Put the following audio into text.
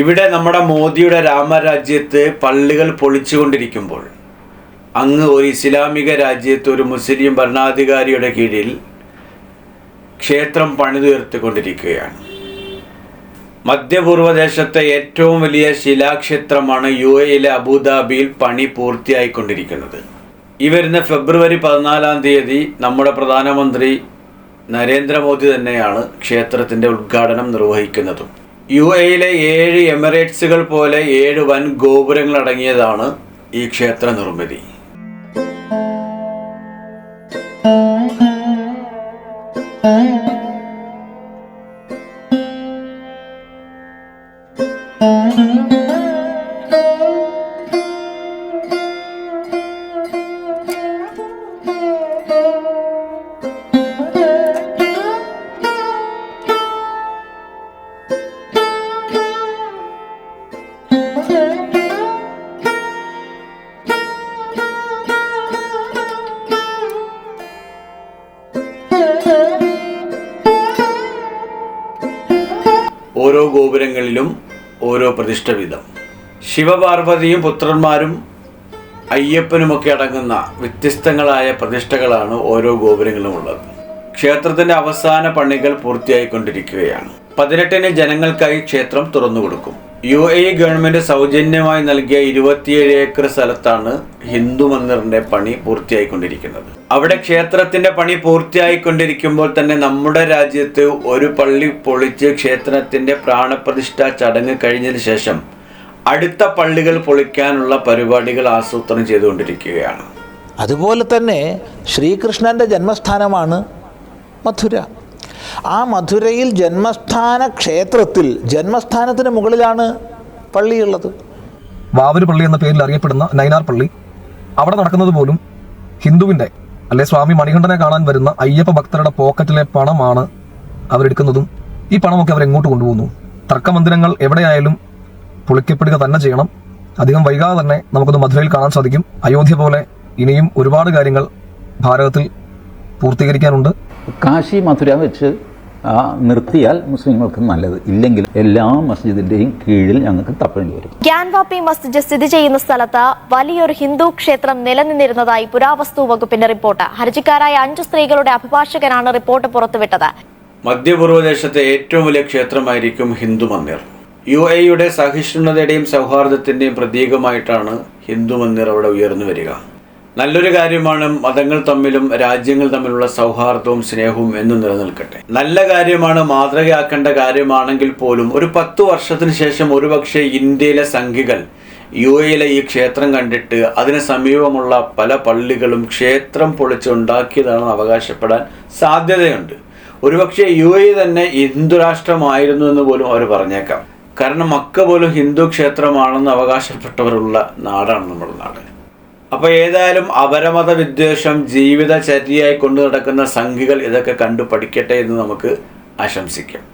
ഇവിടെ നമ്മുടെ മോദിയുടെ രാമരാജ്യത്ത് പള്ളികൾ പൊളിച്ചുകൊണ്ടിരിക്കുമ്പോൾ അങ്ങ് ഒരു ഇസ്ലാമിക രാജ്യത്ത് ഒരു മുസ്ലിം ഭരണാധികാരിയുടെ കീഴിൽ ക്ഷേത്രം പണിതുയർത്തിക്കൊണ്ടിരിക്കുകയാണ്. മധ്യപൂർവദേശത്തെ ഏറ്റവും വലിയ ശിലാക്ഷേത്രമാണ് യു എയിലെ അബുദാബിയിൽ പണി പൂർത്തിയായിക്കൊണ്ടിരിക്കുന്നത്. ഈ വരുന്ന ഫെബ്രുവരി പതിനാലാം തീയതി നമ്മുടെ പ്രധാനമന്ത്രി നരേന്ദ്രമോദി തന്നെയാണ് ക്ഷേത്രത്തിന്റെ ഉദ്ഘാടനം നിർവഹിക്കുന്നതും. യു എയിലെ ഏഴ് എമിറേറ്റ്സുകൾ പോലെ ഏഴ് വൻ ഗോപുരങ്ങൾ അടങ്ങിയതാണ് ഈ ക്ഷേത്ര നിർമ്മിതി. ഓരോ ഗോപുരങ്ങളിലും ഓരോ പ്രതിഷ്ഠ വീതം ശിവപാർവതിയും പുത്രന്മാരും അയ്യപ്പനുമൊക്കെ അടങ്ങുന്ന വ്യത്യസ്തങ്ങളായ പ്രതിഷ്ഠകളാണ് ഓരോ ഗോപുരങ്ങളിലും ഉള്ളത്. ക്ഷേത്രത്തിന്റെ അവസാന പണികൾ പൂർത്തിയായിക്കൊണ്ടിരിക്കുകയാണ്. പതിനെട്ടിന് ജനങ്ങൾക്കായി ക്ഷേത്രം തുറന്നു കൊടുക്കും യു എ ഗവൺമെന്റ് സൗജന്യമായി നൽകിയ ഇരുപത്തിയേഴ് ഏക്കർ സ്ഥലത്താണ് ഹിന്ദു മന്ദിറിന്റെ പണി പൂർത്തിയായിക്കൊണ്ടിരിക്കുന്നത്. അവിടെ ക്ഷേത്രത്തിന്റെ പണി പൂർത്തിയായിക്കൊണ്ടിരിക്കുമ്പോൾ തന്നെ നമ്മുടെ രാജ്യത്ത് ഒരു പള്ളി പൊളിച്ച് ക്ഷേത്രത്തിന്റെ പ്രാണപ്രതിഷ്ഠ ചടങ്ങ് കഴിഞ്ഞതിന് ശേഷം അടുത്ത പള്ളികൾ പൊളിക്കാനുള്ള പരിപാടികൾ ആസൂത്രണം ചെയ്തുകൊണ്ടിരിക്കുകയാണ്. അതുപോലെ തന്നെ ശ്രീകൃഷ്ണന്റെ ജന്മസ്ഥാനമാണ് മധുര ആ മധുരയിൽ ജന്മസ്ഥാന ക്ഷേത്രത്തിൽ ജന്മസ്ഥാനത്തിന് മുകളിലാണ് പള്ളിയുള്ളത്. വാവര് പള്ളി എന്ന പേരിൽ അറിയപ്പെടുന്ന നൈനാർ പള്ളി അവിടെ നടക്കുന്നത് പോലും ഹിന്ദുവിന്റെ അല്ലെ സ്വാമി മണികണ്ഠനെ കാണാൻ വരുന്ന അയ്യപ്പ ഭക്തരുടെ പോക്കറ്റിലെ പണമാണ് അവരെടുക്കുന്നതും ഈ പണമൊക്കെ അവർ എങ്ങോട്ട് കൊണ്ടുപോകുന്നു? തർക്കമന്ദിരങ്ങൾ എവിടെയായാലും പൊളിക്കപ്പെടുക തന്നെ ചെയ്യണം. അധികം വൈകാതെ തന്നെ നമുക്കൊന്ന് മധുരയിൽ കാണാൻ സാധിക്കും. അയോധ്യ പോലെ ഇനിയും ഒരുപാട് കാര്യങ്ങൾ ഭാരതത്തിൽ പൂർത്തീകരിക്കാനുണ്ട്. കാശി മധുര വെച്ച് നിർത്തിയാൽ മുസ്ലിങ്ങൾക്ക് നല്ലത്. ഇല്ലെങ്കിൽ എല്ലാ മസ്ജിദിന്റെയും കീഴിൽ ഞങ്ങൾക്ക് തപ്പേണ്ടി വരും. ഗ്യാൻവാപ്പി മസ്ജിദ് സ്ഥിതി ചെയ്യുന്ന സ്ഥലത്ത് വലിയൊരു ഹിന്ദു ക്ഷേത്രം നിലനിന്നിരുന്നതായി പുരാവസ്തു വകുപ്പിന്റെ റിപ്പോർട്ട്. ഹർജിക്കാരായ അഞ്ചു സ്ത്രീകളുടെ അഭിഭാഷകനാണ് റിപ്പോർട്ട് പുറത്തുവിട്ടത്. മധ്യപൂർവദേശത്തെ ഏറ്റവും വലിയ ക്ഷേത്രമായിരിക്കും ഹിന്ദു മന്ദിർ. യു എയുടെ സഹിഷ്ണുതയുടെയും സൗഹാർദ്ദത്തിന്റെയും പ്രതീകമായിട്ടാണ് ഹിന്ദു മന്ദിർ അവിടെ ഉയർന്നു വരിക. നല്ലൊരു കാര്യമാണ് മതങ്ങൾ തമ്മിലും രാജ്യങ്ങൾ തമ്മിലുള്ള സൗഹാർദ്ദവും സ്നേഹവും എന്നും നിലനിൽക്കട്ടെ. നല്ല കാര്യമാണ് മാതൃകയാക്കേണ്ട കാര്യമാണെങ്കിൽ പോലും ഒരു പത്തു വർഷത്തിന് ശേഷം ഒരുപക്ഷെ ഇന്ത്യയിലെ സംഘികൾ യു എയിലെ ഈ ക്ഷേത്രം കണ്ടിട്ട് അതിന് സമീപമുള്ള പല പള്ളികളും ക്ഷേത്രം പൊളിച്ചുണ്ടാക്കിയതാണെന്ന് അവകാശപ്പെടാൻ സാധ്യതയുണ്ട്. ഒരുപക്ഷെ യു എ തന്നെ ഹിന്ദുരാഷ്ട്രമായിരുന്നു എന്ന് പോലും അവർ പറഞ്ഞേക്കാം. കാരണം മക്ക പോലും ഹിന്ദു ക്ഷേത്രമാണെന്ന് അവകാശപ്പെട്ടവരുള്ള നാടാണ് നമ്മുടെ നാട്. അപ്പോൾ ഏതായാലും അപരമത വിദ്വേഷം ജീവിതചര്യയായി കൊണ്ടു നടക്കുന്ന സംഘികൾ ഇതൊക്കെ കണ്ടു പഠിക്കട്ടെ എന്ന് നമുക്ക് ആശംസിക്കാം.